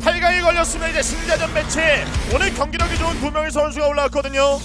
8강이 걸렸으면 이제 승자전 매치. 오늘 경기력이 좋은 두 명의 선수가 올라왔거든요.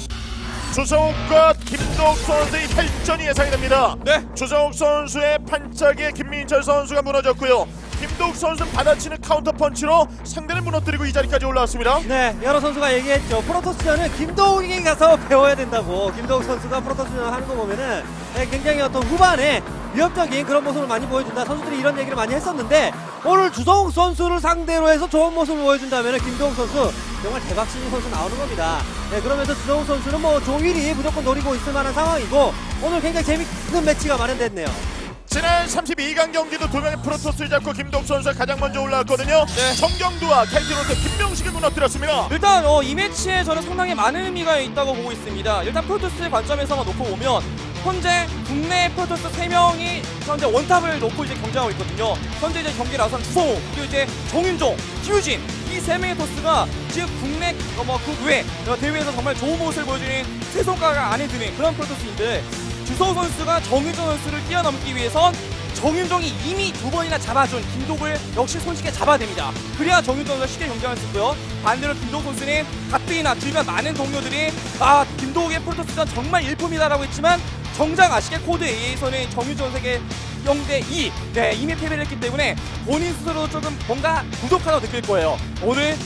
주성욱과 김도욱 선수의 혈전이 예상이 됩니다. 네. 주성욱 선수의 판짝에 김민철 선수가 무너졌고요 김도욱 선수는 받아치는 카운터 펀치로 상대를 무너뜨리고 이 자리까지 올라왔습니다 네, 여러 선수가 얘기했죠. 프로토스전은 김도욱이 가서 배워야 된다고. 김도욱 선수가 프로토스전 하는 거 보면은 네, 굉장히 어떤 후반에 위협적인 그런 모습을 많이 보여준다. 선수들이 이런 얘기를 많이 했었는데 오늘 주성욱 선수를 상대로 해서 좋은 모습을 보여준다면 김도욱 선수 정말 대박신인 선수 나오는 겁니다. 네, 그러면서 주성욱 선수는 뭐 종일이 무조건 노리고 있을 만한 상황이고 오늘 굉장히 재밌는 매치가 마련됐네요. 지난 32강 경기도 두 명의 프로토스를 잡고 김도욱 선수가 가장 먼저 올라왔거든요 정경두와 KT로서 김명식을 무너뜨렸습니다 일단 어, 이 매치에 저는 상당히 많은 의미가 있다고 보고 있습니다. 일단 프로토스의 관점에서만 놓고 보면 현재 국내 프로토스 3명이 현재 원탑을 놓고 이제 경쟁하고 있거든요. 현재 이제 경기 나선 주성호 그리고 이제 정윤종, 김유진 이 세 명의 토스가 지금 국내 어, 뭐그 외 어, 대회에서 정말 좋은 모습을 보여주는 세 손가락 안에 드는 그런 프로토스인데 주성호 선수가 정윤종 선수를 뛰어넘기 위해선 정윤종이 이미 두 번이나 잡아준 김독을 역시 손쉽게 잡아야 됩니다. 그래야 정윤종 선수가 쉽게 경쟁할 수 있고요. 반대로 김독 선수는 가뜩이나 주변 많은 동료들이 아 김독의 프로토스전 정말 일품이다라고 했지만 정작 아시게 코드 A에서는 정윤종 선수에게 0대2 네, 이미 패배를 했기 때문에 본인 스스로 조금 뭔가 부족하다고 느낄 거예요. 오늘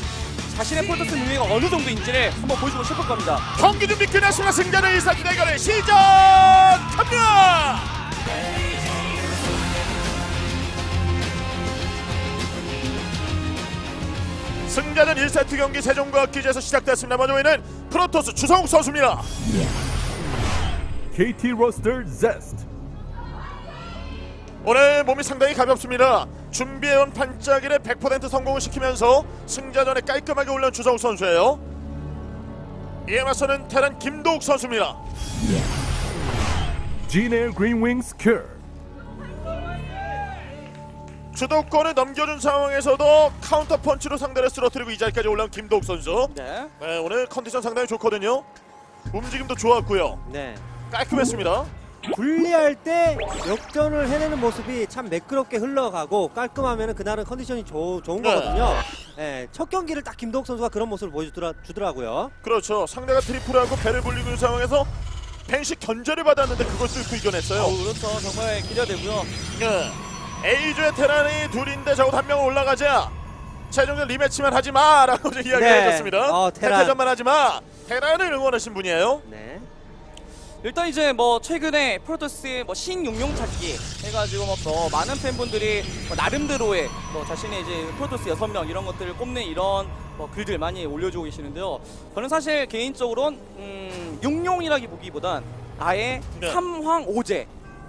자신의 프로토스 능력이 어느 정도인지를 한번 보여주고 싶을 겁니다. 경기 준비 끝났습니다 승자는 일사기 대결을 시작합니다 승자는 1세트 경기 세종과 기지에서 시작됐습니다 먼저 보이는 프로토스 주성욱 선수입니다 KT 로스터 제스트 오늘 몸이 상당히 가볍습니다. 준비해온 반짝이를 100% 성공을 시키면서 승자전에 깔끔하게 올라온 주성욱 선수예요. 이에 맞서는 테란 김도욱 선수입니다. Green Wings Cure 주도권을 넘겨준 상황에서도 카운터 펀치로 상대를 쓰러뜨리고 이 자리까지 올라온 김도욱 선수. 네. 네, 오늘 컨디션 상당히 좋거든요. 움직임도 좋았고요. 네. 깔끔했습니다. 분리할 때 역전을 해내는 모습이 참 매끄럽게 흘러가고 깔끔하면 그날은 컨디션이 좋, 좋은 네. 거거든요. 네, 첫 경기를 딱 김도욱 선수가 그런 모습을 보여주더라고요. 그렇죠. 상대가 트리플하고 배를 불리고 있는 상황에서 펜시 견제를 받았는데 그걸 뚫고 이겨냈어요. 어, 그렇죠. 정말 기대되고요. 네. A조의 테란이 둘인데 저것 한 명은 올라가자. 최종전 리매치만 하지 마라고 좀 이야기를 네. 해줬습니다. 어, 테란. 태태전만 하지 마. 테란을 응원하신 분이에요. 네. 일단 이제 뭐 최근에 프로토스의 뭐 신용용 찾기 해가지고 뭐 더 많은 팬분들이 뭐 나름대로의 뭐 자신의 이제 프로토스 여섯 명 이런 것들을 꼽는 이런 뭐 글들 많이 올려주고 계시는데요. 저는 사실 개인적으로는 음, 용용이라기 보기보단 아예 네. 삼황오제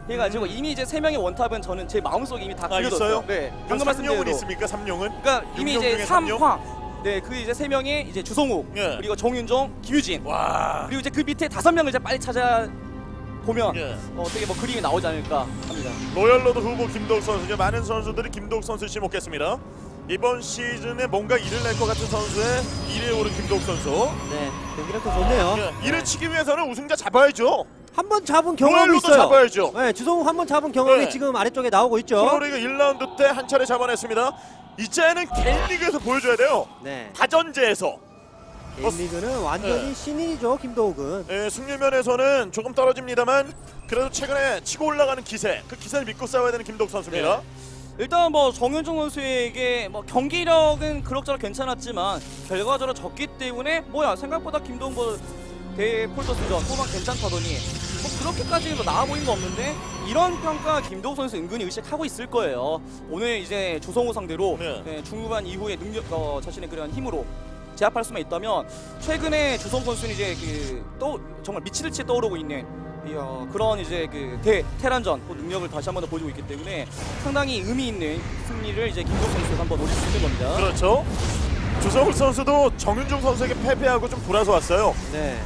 해가지고 이미 이제 세 명의 원탑은 저는 제 마음속에 이미 다 아, 그려뒀어요. 네. 그 방금 말씀드린 삼룡은. 있습니까? 삼룡은? 그러니까 이미 이제? 삼황 네, 그 이제 세 명이 이제 주성욱 예. 그리고 정윤종, 김유진 와. 그리고 이제 그 밑에 다섯 명을 이제 빨리 찾아 보면 예. 어, 어떻게 뭐 그림이 나오지 않을까 합니다. 로열로드 후보 김도욱 선수. 이제 많은 선수들이 김도욱 선수를 지목했습니다. 이번 시즌에 뭔가 일을 낼 것 같은 선수의 1위에 오른 김도욱 선수. 네. 경기력도 좋네요. 예. 이를 치기 위해서는 우승자 잡아야죠. 한 번 잡은 경험이 있어요. 잡아야죠. 네, 주성우 한 번 잡은 경험이 네. 지금 아래쪽에 나오고 있죠. 프로리그 1라운드 때 한 차례 잡아냈습니다. 이제는 개인 리그에서 보여줘야 돼요. 네. 다전제에서. 개인 리그는 완전히 네. 신인이죠, 김도욱은. 예, 승률면에서는 조금 떨어집니다만 그래도 최근에 치고 올라가는 기세 그 기세를 믿고 싸워야 되는 김도욱 선수입니다. 일단 뭐 정윤종 선수에게 뭐 경기력은 그럭저럭 괜찮았지만 결과적으로 졌기 때문에 뭐야 생각보다 김동훈 뭐 대회 폴더스전 후반 괜찮다더니 뭐 그렇게까지 뭐 나아 보이는 거 없는데 이런 평가 김동훈 선수 은근히 의식하고 있을 거예요. 오늘 이제 주성호 상대로 네. 네, 중후반 이후에 능력 어, 자신의 그런 힘으로 제압할 수만 있다면 최근에 주성 선수는 이제 그또 정말 미치듯이 떠오르고 있는 이, 어, 그런 이제 그 대 테란전 그 능력을 다시 한 번 더 보여주고 있기 때문에 상당히 의미 있는 승리를 이제 김동 선수가 한번 노릴 수 있는 겁니다. 그렇죠. 주성욱 선수도 정윤종 선수에게 패배하고 좀 돌아서 왔어요. 네.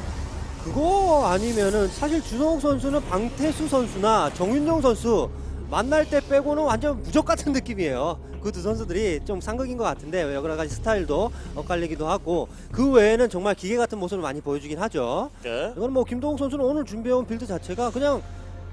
그거 아니면은 사실 주성욱 선수는 방태수 선수나 정윤정 선수 만날 때 빼고는 완전 무적 같은 느낌이에요. 그 두 선수들이 좀 상극인 것 같은데 여러 가지 스타일도 엇갈리기도 하고 그 외에는 정말 기계 같은 모습을 많이 보여주긴 하죠. 예. 이건 뭐 김동욱 선수는 오늘 준비해온 빌드 자체가 그냥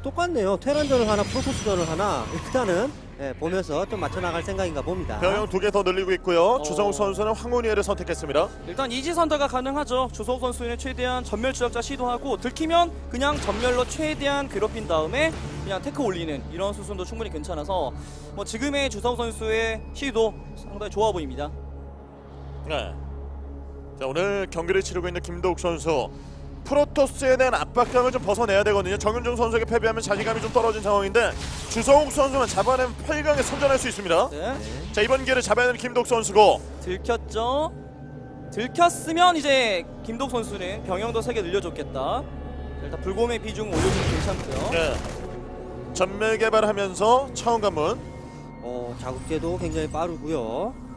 똑같네요. 테란전을 하나 프로토스전을 하나 일단은 예, 보면서 좀 맞춰 나갈 생각인가 봅니다. 병영 두 개 더 늘리고 있고요. 어. 주성욱 선수는 황혼이해를 선택했습니다. 일단 이지 선다가 가능하죠. 주소욱 선수는 최대한 전멸 추적자 시도하고 들키면 그냥 전멸로 최대한 괴롭힌 다음에 그냥 테크 올리는 이런 수순도 충분히 괜찮아서 뭐 지금의 주소욱 선수의 시도 상당히 좋아 보입니다. 네. 자 오늘 경기를 치르고 있는 김도욱 선수 프로토스에 대한 압박감을 좀 벗어내야 되거든요. 정윤종 선수에게 패배하면 자신감이 좀 떨어진 상황인데 주성욱 선수만 잡아내면 8강에 선전할 수 있습니다. 네. 자 이번 기회를 잡아야 되는 김도욱 선수고 들켰죠. 들켰으면 이제 김독 선수는 병영도 3개 늘려줬겠다. 자, 일단 불곰의 비중 올려주면 괜찮고요. 네. 전멸 개발하면서 차원 관문 어, 자국제도 굉장히 빠르고요.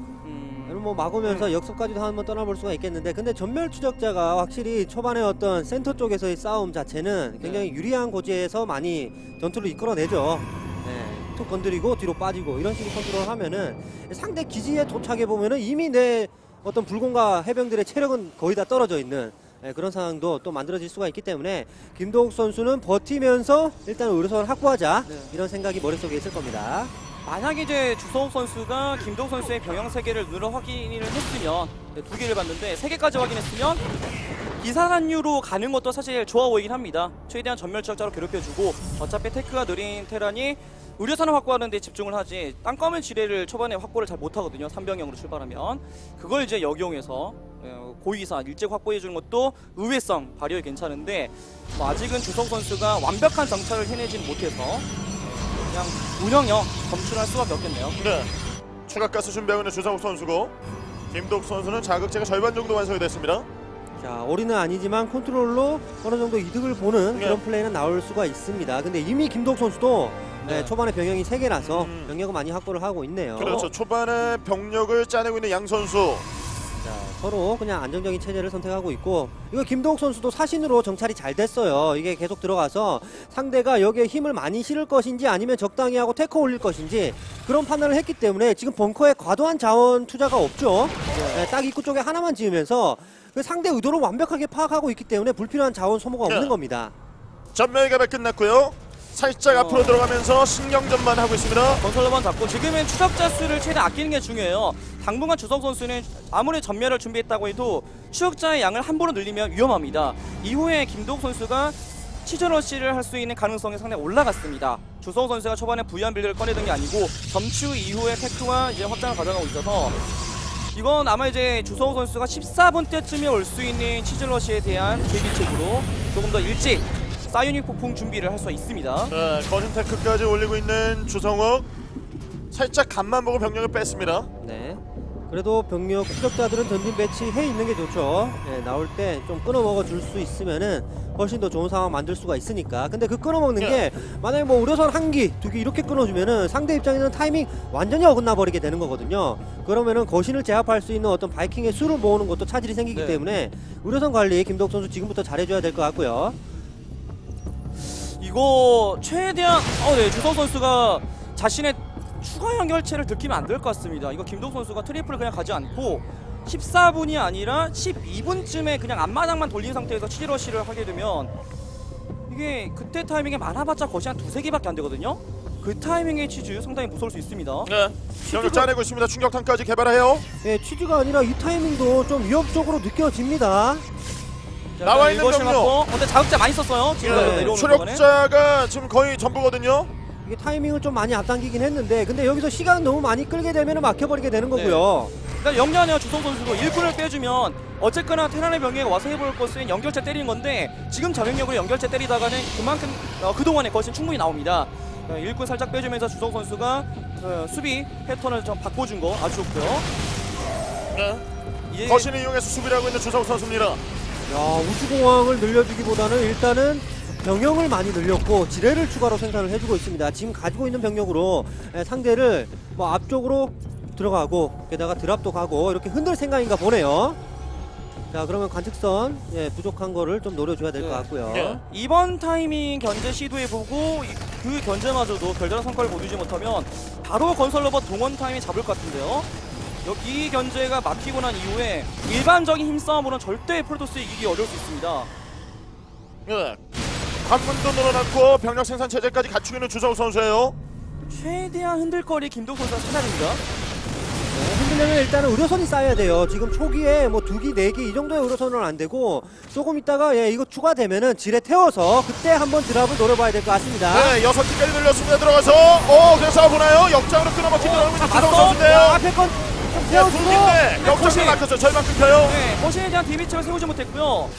음, 그리고 뭐 막으면서 역습까지도 한번 떠나볼 수가 있겠는데 근데 전멸 추적자가 확실히 초반에 어떤 센터 쪽에서의 싸움 자체는 굉장히 유리한 고지에서 많이 전투를 이끌어내죠. 네, 툭 건드리고 뒤로 빠지고 이런 식으로 컨트롤 하면은 상대 기지에 도착해 보면은 이미 내 어떤 불공과 해병들의 체력은 거의 다 떨어져 있는 네, 그런 상황도 또 만들어질 수가 있기 때문에 김도욱 선수는 버티면서 일단 의료선을 확보하자 네. 이런 생각이 머릿속에 있을 겁니다. 만약에 이제 주성욱 선수가 김독 선수의 병영 3개를 눈으로 확인을 했으면 네, 두 개를 봤는데 3개까지 확인했으면 기사한유로 가는 것도 사실 좋아 보이긴 합니다. 최대한 전멸 추적자로 괴롭혀주고 어차피 테크가 느린 테란이 의료선을 확보하는 데 집중을 하지 땅꺼맨 지뢰를 초반에 확보를 잘 못하거든요. 3병영으로 출발하면 그걸 이제 역용해서 어, 고위기사 일찍 확보해주는 것도 의외성 발휘에 괜찮은데 뭐 아직은 주성 선수가 완벽한 정찰을 해내지는 못해서 그냥 운영형 검출할 수밖에 없겠네요. 네. 추가 가스 준비하고 있는 주성욱 선수고 김도욱 선수는 자극제가 절반 정도 완성이 됐습니다. 자, 올인은 아니지만 컨트롤로 어느 정도 이득을 보는 네. 그런 플레이는 나올 수가 있습니다. 근데 이미 김독 선수도 네, 네. 초반에 병력이 3개라서 음. 병력을 많이 확보를 하고 있네요. 그렇죠. 초반에 병력을 짜내고 있는 양 선수. 자, 서로 그냥 안정적인 체제를 선택하고 있고 이거 김도욱 선수도 사신으로 정찰이 잘 됐어요. 이게 계속 들어가서 상대가 여기에 힘을 많이 실을 것인지 아니면 적당히 하고 테크 올릴 것인지 그런 판단을 했기 때문에 지금 벙커에 과도한 자원 투자가 없죠. 네, 딱 입구 쪽에 하나만 지으면서 그 상대 의도를 완벽하게 파악하고 있기 때문에 불필요한 자원 소모가 네. 없는 겁니다. 전멸 개발 끝났고요. 살짝 어. 앞으로 들어가면서 신경전만 하고 있습니다. 건설로만 잡고 지금은 추적자 수를 최대한 아끼는 게 중요해요. 당분간 주성 선수는 아무리 전멸을 준비했다고 해도 추적자의 양을 한 번으로 늘리면 위험합니다. 이후에 김도욱 선수가 치즈러시를 할 수 있는 가능성이 상당히 올라갔습니다. 주성 선수가 초반에 부유한 빌드를 꺼내던 게 아니고 점추 이후에 테크와 이제 확장을 가져가고 있어서 이건 아마 이제 주성호 선수가 14분 때쯤에 올 수 있는 치즈러시에 대한 대비책으로 조금 더 일찍 사이오닉 폭풍 준비를 할 수가 있습니다. 네, 거진 테크까지 올리고 있는 주성욱. 살짝 간만 보고 병력을 뺐습니다. 네. 그래도 병력 추적자들은 던진 배치 해 있는 게 좋죠. 네, 나올 때 좀 끊어 먹어 줄 수 있으면은 훨씬 더 좋은 상황 만들 수가 있으니까. 근데 그 끊어 먹는 게 만약에 뭐 우려선 한 기, 두 기 이렇게 끊어주면은 상대 입장에는 타이밍 완전히 어긋나 버리게 되는 거거든요. 그러면은 거신을 제압할 수 있는 어떤 바이킹의 수를 모으는 것도 차질이 생기기 네. 때문에 우려선 관리 김덕 선수 지금부터 잘해줘야 될 것 같고요. 이거 최대한 어, 네, 주성 선수가 자신의 추가 연결체를 들키면 안 될 것 같습니다. 이거 김동 선수가 트리플을 그냥 가지 않고 14분이 아니라 12분쯤에 그냥 앞마당만 돌린 상태에서 치즈러시를 하게 되면 이게 그때 타이밍에 많아봤자 거의 한 두세 개밖에 안 되거든요. 그 타이밍의 치즈 상당히 무서울 수 있습니다. 네. 병력 짜내고 있습니다. 충격탄까지 개발해요. 네, 취지가 아니라 이 타이밍도 좀 위협적으로 느껴집니다. 자, 나와 일단 있는 병력. 어, 근데 자극자 많이 썼어요. 지금 네, 내려오는 동안에. 추력자가 지금 거의 전부거든요. 이게 타이밍을 좀 많이 앞당기긴 했는데 근데 여기서 시간 너무 많이 끌게 되면 막혀버리게 되는 거고요. 그러니까 영리하네요 주성 선수도 일꾼을 빼주면 어쨌거나 테란의 병력에 와서 해볼 것은 연결체 때리는 건데 지금 저병력으로 연결체 때리다가는 그만큼 어, 그동안의 것은 충분히 나옵니다 어, 일꾼 살짝 빼주면서 주성 선수가 어, 수비 패턴을 좀 바꿔준 거 아주 좋고요 네. 거신을 이용해서 수비를 하고 있는 주성욱 선수입니다. 야 우주공항을 늘려주기보다는 일단은 병영을 많이 늘렸고 지뢰를 추가로 생산을 해주고 있습니다. 지금 가지고 있는 병력으로 예, 상대를 뭐 앞쪽으로 들어가고 게다가 드랍도 가고 이렇게 흔들 생각인가 보네요. 자 그러면 관측선 예, 부족한 거를 좀 노려줘야 될것 네. 같고요. 예. 이번 타이밍 견제 시도해보고 이- 그 견제마저도 별다른 성과를 거두지 못하면 바로 건설 로봇 동원 타이밍 잡을 것 같은데요. 여기 이 견제가 막히고 난 이후에 일반적인 힘싸움으로는 절대 프로토스 이기기 어려울 수 있습니다. 예. 관문도 늘어났고 병력 생산 체제까지 갖추고 있는 주성욱 선수예요. 최대한 흔들거리 김동 선수가 됩니다. 네, 흔들려면 일단은 의료선이 쌓여야 돼요. 지금 초기에 뭐 두 기, 네기 이 정도의 의료선은 안 되고 조금 있다가 예, 이거 추가되면은 지뢰 태워서 그때 한번 드랍을 노려봐야 될 것 같습니다. 네, 여섯 기까지 늘렸습니다. 들어가서 오, 그래서 싸워보나요? 역장으로 끊어먹기 들어가고 있는 맞어? 선수인데요. 앞에 건 좀 네, 역장을 거신. 막혔어요. 절반 끊겨요. 네, 거신에 대한 데미지를 세우지 못했고요.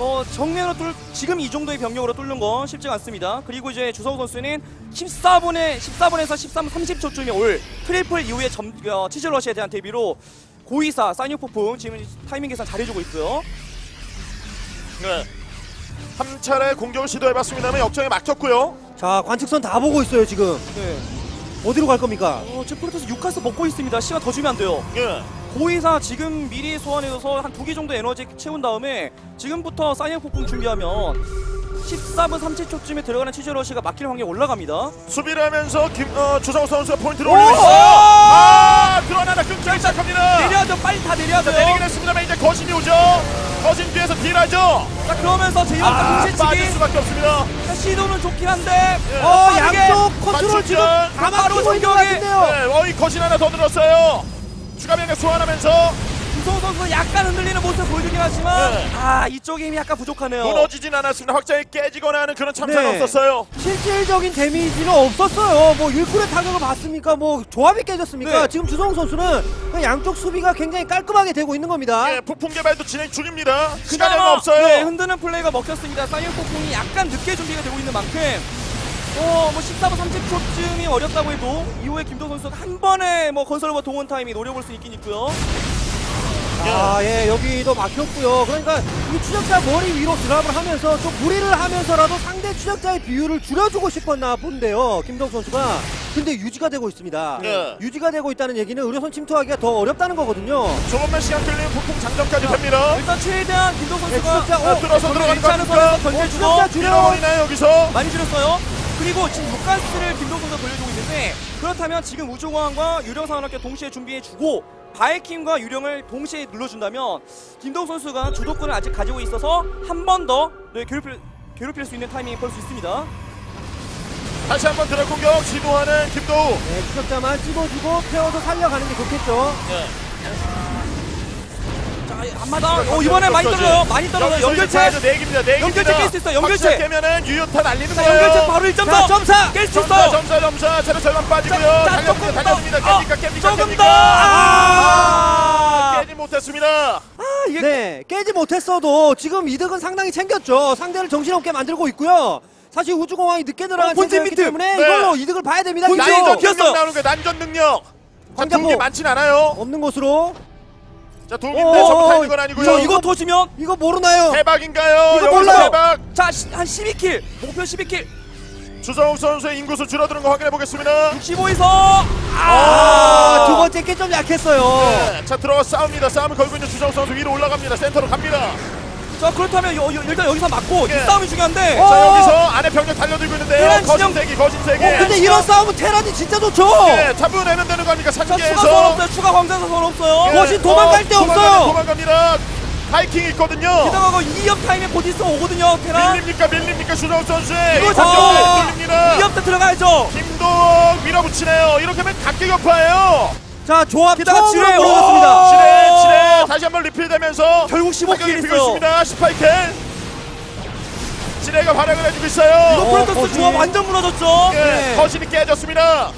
어, 정면으로 뚫, 지금 이 정도의 병력으로 뚫는 건 쉽지가 않습니다. 그리고 이제 주성우 선수는 14분에 14분에서 13분 30초쯤에 올 트리플 이후에 점, 어, 치즈러시에 대한 대비로 고의사 사이뉴 폭풍 지금 타이밍 계산 잘해주고 있고요. 네. 한 차례 공격을 시도해봤습니다만 역장에 막혔고요. 자 관측선 다 보고 있어요 지금 네. 어디로 갈 겁니까? 어, 지금 프로토스 6카스 먹고 있습니다. 시간 더 주면 안 돼요. 예. 고의사 지금 미리 소환해서 한 두 개 정도 에너지 채운 다음에 지금부터 사이언 폭풍 준비하면 14분 30초쯤에 들어가는 치즈러시가 막힐 확률이 올라갑니다. 수비를 하면서 김, 어, 주성욱 선수가 포인트를 오! 올리고 있어요. 아, 드러나다 끊기 시작합니다. 내려야 돼요. 빨리 다 내려야 자, 돼요. 내리긴 했습니다만 이제 거신이 오죠. 거신 뒤에서 딜하죠. 자 그러면서 제이홉과 아, 동시에 빠질 수밖에 없습니다. 자, 시도는 좋긴 한데 예. 어 양쪽 컨트롤 지금 바로 막히고 있는 것. 같은데요. 네, 어이 거신 하나 더 늘었어요. 추가 병력 소환하면서 주성호 선수가 약간 흔들리는 모습을 보여주긴 하지만 네. 아 이쪽에 힘이 약간 부족하네요. 무너지진 않았습니다. 확장이 깨지거나 하는 그런 참사는 네. 없었어요. 실질적인 데미지는 없었어요. 뭐 일꾼의 타격을 받습니까? 뭐 조합이 깨졌습니까? 네. 지금 주성 선수는 그 양쪽 수비가 굉장히 깔끔하게 되고 있는 겁니다. 예, 폭풍 개발도 진행 중입니다. 시간이 얼마 없어요. 네, 흔드는 플레이가 먹혔습니다. 사이언 폭풍이 약간 늦게 준비가 되고 있는 만큼 어, 뭐 14분 30초쯤이 어렵다고 해도 이후에 김도 선수가 한 번에 뭐 건설과 동원 타임이 노려볼 수 있긴 있고요. 아, 예, 여기도 막혔고요. 그러니까 이 추적자 머리 위로 드랍을 하면서 좀 무리를 하면서라도 상대 추적자의 비율을 줄여주고 싶었나 본데요. 김동 선수가. 근데 유지가 되고 있습니다. 예. 유지가 되고 있다는 얘기는 의료선 침투하기가 더 어렵다는 거거든요. 조금만 시간 끌리면 폭풍 장전까지 됩니다. 일단 최대한 네, 선수가 추적자, 아, 어, 들어서 들어가는? 선에서 던져주고 추적자 줄여. 밀어버리나요 여기서? 많이 줄였어요. 그리고 지금 육가스를 김동 선수가 돌려주고 있는데 그렇다면 지금 우주공항과 유령 산업계 동시에 준비해주고 바이킹과 유령을 동시에 눌러준다면 김동 선수가 주도권을 아직 가지고 있어서 한 번더 네, 괴롭힐, 괴롭힐 수 있는 타이밍이 벌 수 있습니다. 다시 한 번 드랍 공격 시도하는 김도우. 네, 추적자만 찝어주고 태워서 살려가는 게 좋겠죠. 자, 한마당. 어, 이번에 많이 떨어져요. 많이 떨어져요. 연결체. 네 개입니다. 네 연결체 개입니다. 깰수 있어요, 연결체. 확실하게 깨면은 유효타 날리는 자, 거예요. 연결체 바로 1점 자, 더. 점사! 깰수 점사 있어요. 점사 점사 차례 절반 빠지고요. 자. 조금 더. 어, 조금? 더. 아! 깨지 못했습니다. 아, 이게 네, 깨지 못했어도 지금 이득은 상당히 챙겼죠. 상대를 정신없게 만들고 있고요. 사실 우주공항이 늦게 들어간 어, 본진 상태였기 비트. 때문에 네. 이걸로 이득을 봐야 됩니다. 본진. 난전 나오는 거예요. 난전 능력. 자, 광자포. 두개 많진 않아요. 없는 곳으로 자, 두 어, 개인데 전부 어, 다 있는 건 아니고요. 저 이거 터지면 이거 모르나요? 대박인가요? 이거 여기서 몰라요. 대박. 자, 시- 한 12킬. 목표 12킬. 주성욱 선수의 인구수 줄어드는 거 확인해 보겠습니다. 65에서 아, 아, 두 번째 게 좀 약했어요. 네, 자 들어가 싸웁니다. 싸움을 걸고 있는 주성욱 선수 위로 올라갑니다. 센터로 갑니다. 자 그렇다면 여, 여, 일단 여기서 맞고 예. 이 싸움이 중요한데 어. 자 여기서 안에 병력 달려들고 있는데요. 테란 진영- 거신세기, 거신세기. 어, 근데 이런 싸움은 테란이 진짜 좋죠. 예, 잡아내면 되는 거 아닙니까? 자 추가 선 산계에서. 없어요 추가 광자선 없어요 예, 거신 도망갈 데 도망가네, 없어요. 도망갑니다. 하이킹 있거든요. 게다가 2업 타임에 곧 있으면 오거든요 테란 밀립니까? 밀립니까? 주성욱 선수의 이거 이 작전 잡죠. 밀립니다. 2업 때 들어가야죠 김동 밀어붙이네요. 이렇게 하면 각계격파예요. 자, 조합 처음으로 지뢰. 올라갔습니다. 오. 지뢰, 지뢰 다시 한번 리필되면서 결국 15킬 타격이 있어요. 피고 있습니다. 18킬. 지뢰가 활약을 해주고 있어요. 이거 어, 프로토스 거신. 조합 완전 무너졌죠 예, 네. 거신이 깨졌습니다.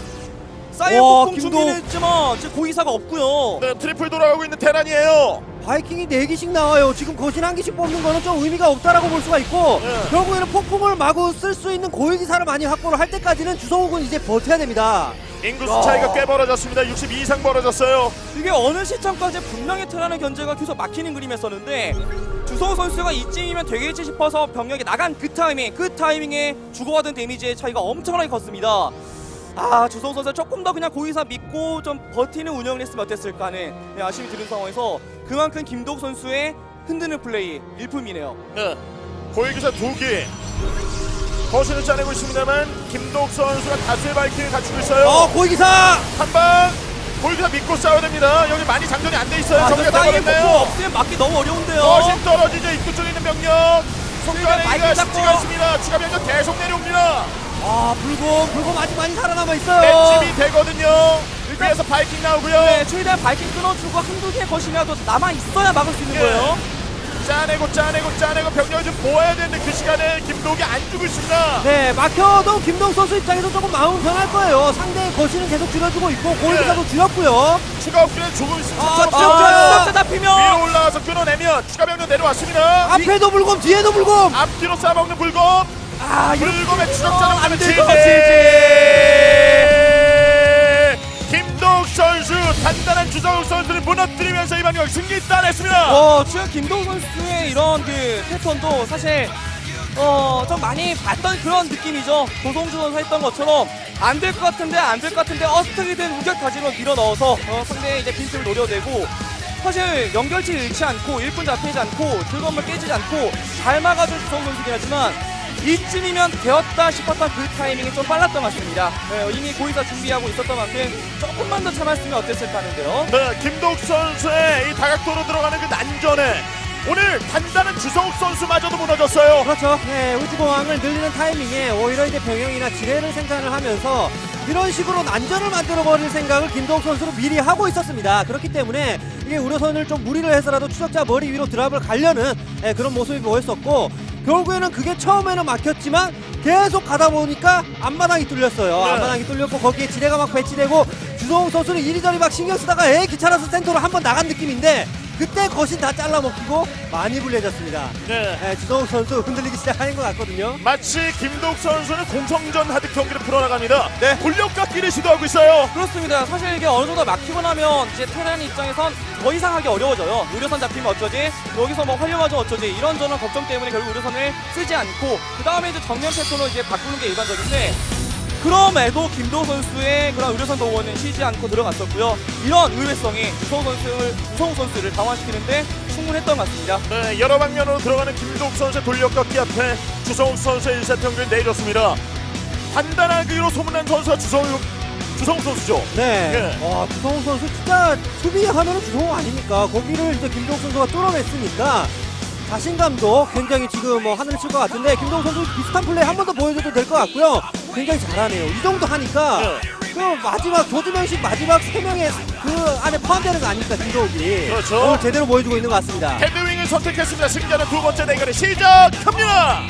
사이언 와, 폭풍 준비는 했지만 지금 고의사가 없고요 네, 트리플 돌아가고 있는 테란이에요. 바이킹이 4기씩 나와요. 지금 거신 한 기씩 뽑는 거는 좀 의미가 없다라고 볼 수가 있고 네. 결국에는 폭풍을 마구 쓸 수 있는 고위기사를 많이 확보를 할 때까지는 주성욱은 이제 버텨야 됩니다. 인구수 차이가 꽤 벌어졌습니다. 62 이상 벌어졌어요. 이게 어느 시점까지 분명히 테란의 견제가 계속 막히는 그림이었었는데 주성우 선수가 이쯤이면 되겠지 싶어서 병력이 나간 그 타이밍 그 타이밍에 주고받은 데미지의 차이가 엄청나게 컸습니다 아 주성우 선수가 조금 더 그냥 고의사 믿고 좀 버티는 운영을 했으면 어땠을까 하는 네, 아쉬움이 드는 상황에서 그만큼 김도욱 선수의 흔드는 플레이 일품이네요. 네. 고위기사 두 개. 거신을 짜내고 있습니다만 김도욱 선수가 다수의 발키를 갖추고 있어요. 어 고위기사 한 방. 고위기사 믿고 싸워야 됩니다. 여기 많이 장전이 안 돼 있어요. 아, 정리가 되버렸네요. 없으면 맞기 너무 어려운데요. 거신 떨어지죠. 입구 쪽에 있는 병력. 손가락이 발길 쉽지가. 않습니다. 추가 병력 계속. 아 불곰 불곰 아직 많이 살아남아 있어요 맷집이 되거든요. 위에서 바이킹 나오고요. 네, 최대한 발길 끊어주고 한두 개 것이라도 남아 있어야 막을 수 있는 네. 거예요. 짜내고 짜내고 짜내고 병력을 좀 모아야 되는데 그 시간에 김도욱이 안 주고 있습니다. 네 막혀도 김동 선수 입장에서 조금 마음 편할 거예요 상대의 거신은 계속 줄여주고 있고 고위기사도 줄였고요 추가 업그레이드 조금 있으면 아, 좀 진짜 아, 진짜 잡히면 위로 올라가서 끊어내면 추가 병력 내려왔습니다. 앞에도 불곰 뒤에도 불곰 앞뒤로 싸먹는 불검. 아, 이거 불검의 추적자 안 되죠, 김도욱 선수 단단한 주성욱 선수를 무너뜨리면서 이번 경 승리 따냈습니다. 어, 지금 김동훈 선수의 이런 그 패턴도 사실 어, 좀 많이 봤던 그런 느낌이죠. 고성주 선수 했던 것처럼 안 될 것 같은데 안 될 것 같은데 어떻게든 우격다짐으로 밀어 넣어서 어, 상대의 이제 빈틈을 노려내고 사실 연결치 잃지 않고 일꾼 잡히지 않고 즐거움을 깨지지 않고 잘 막아준 주성 선수긴 하지만 이쯤이면 되었다 싶었던 그 타이밍이 좀 빨랐던 것 같습니다. 네, 이미 고의사 준비하고 있었던 만큼 조금만 더 참았으면 어땠을까 하는데요. 네, 김도욱 선수의 이 다각도로 들어가는 그 난전에 오늘 단단한 주성욱 선수마저도 무너졌어요. 그렇죠 네 우주공항을 늘리는 타이밍에 오히려 이제 병영이나 지뢰를 생산을 하면서 이런 식으로 난전을 만들어 버릴 생각을 김동욱 선수는 미리 하고 있었습니다 그렇기 때문에 이게 우려선을 좀 무리를 해서라도 추적자 머리 위로 드랍을 가려는 예, 그런 모습이 보였었고 결국에는 그게 처음에는 막혔지만 계속 가다 보니까 앞마당이 뚫렸어요 네. 앞마당이 뚫렸고 거기에 지뢰가 막 배치되고 주성욱 선수는 이리저리 막 신경 쓰다가 에 귀찮아서 센터로 한 번 나간 느낌인데 그때 거신 다 잘라 먹히고 많이 불리해졌습니다 네. 네, 주성욱 선수 흔들리기 시작하는 것 같거든요. 마치 김도욱 선수는 공성전 하드 경기를 풀어나갑니다. 네. 돌려깎기를 시도하고 있어요. 그렇습니다. 사실 이게 어느 정도 막히고 나면 이제 테란 입장에선 더 이상 하기 어려워져요. 의료선 잡히면 어쩌지? 여기서 뭐 활용하죠 어쩌지? 이런저런 걱정 때문에 결국 의료선을 쓰지 않고 그 다음에 이제 정면 패턴으로 이제 바꾸는 게 일반적인데 그럼에도 김도호 선수의 그런 의료선 동원은 쉬지 않고 들어갔었고요. 이런 의외성이 주성우 선수를 주성우 선수를 당황시키는데 충분했던 것 같습니다. 네, 여러 방면으로 들어가는 김도욱 선수의 돌려깎기 앞에 주성욱 선수의 1세트 경기를 내줬습니다. 단단하기로 소문난 선수가 주성욱, 주성욱 선수죠. 네. 예. 와, 주성욱 선수 진짜 수비하면 은 주성욱 아닙니까? 거기를 이제 김동욱 선수가 뚫어냈으니까 자신감도 굉장히 지금 뭐 하늘을 칠 것 같은데 김동욱 선수 비슷한 플레이 한 번 더 보여줘도 될 것 같고요. 굉장히 잘하네요. 이 정도 하니까 네. 그 마지막 조지명식 마지막 세 명의 그 안에 포함되는 거 아닙니까 김동욱이? 그렇죠. 오늘 제대로 보여주고 있는 것 같습니다. 헤드윙을 선택했습니다. 승자는 두 번째 대결이 시작합니다.